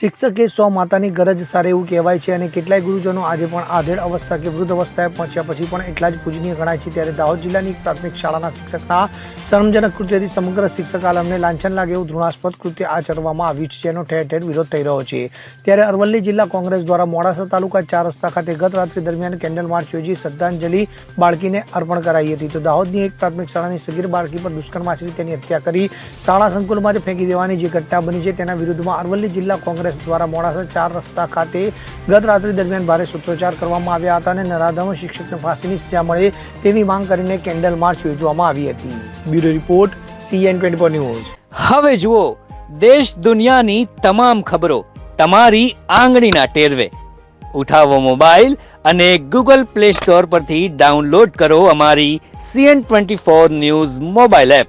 શિક્ષકે સો માતાની ગરજ સારે એવું કહેવાય છે અને કેટલાય ગુરુજનો આજે પણ આધેડ અવસ્થા કે વૃદ્ધ અવસ્થાએ પહોંચ્યા પછી પણ એટલા જ પૂજનીય ગણાય છે. ત્યારે દાહોદ જિલ્લાની પ્રાથમિક શાળાના શિક્ષકના શરમજનક કૃત્યથી સમગ્ર શિક્ષક આલમને લાંછન લાગે એવું ધૃણાસ્પદ કૃત્ય આચરવામાં આવ્યું છે, જેનો ઠેર ઠેર વિરોધ થઈ રહ્યો છે. ત્યારે અરવલ્લી જિલ્લા કોંગ્રેસ દ્વારા મોડાસા તાલુકા ચાર રસ્તા ખાતે ગત રાત્રિ દરમિયાન કેન્ડલ માર્ચ યોજી શ્રદ્ધાંજલિ બાળકીને અર્પણ કરાઈ હતી. તો દાહોદની એક પ્રાથમિક શાળાની સગીર બાળકી પર દુષ્કર્મ આચરી તેની હત્યા કરી શાળા સંકુલમાં ફેંકી દેવાની જે ઘટના બની છે તેના વિરુદ્ધમાં અરવલ્લી જિલ્લા કોંગ્રેસ દ્વારા મોડાસા ચાર રસ્તા ખાતે ગત રાત્રિ દરમિયાન ભારે સૂત્રોચ્ચાર કરવામાં આવ્યા હતા અને નરાધમ શિક્ષકને ફાંસીની સજા મળે તેવી માંગ કરીને કેન્ડલ માર્ચ યોજવામાં આવી હતી. Bureau report CN twenty news. હવે જુઓ, દેશ દુનિયાની તમામ ખબરો તમારી આંગળીના ટેરવે. ઉઠાવો મોબાઈલ અને ગૂગલ પ્લે સ્ટોર પરથી ડાઉનલોડ કરો અમારી CN twenty four news mobile app.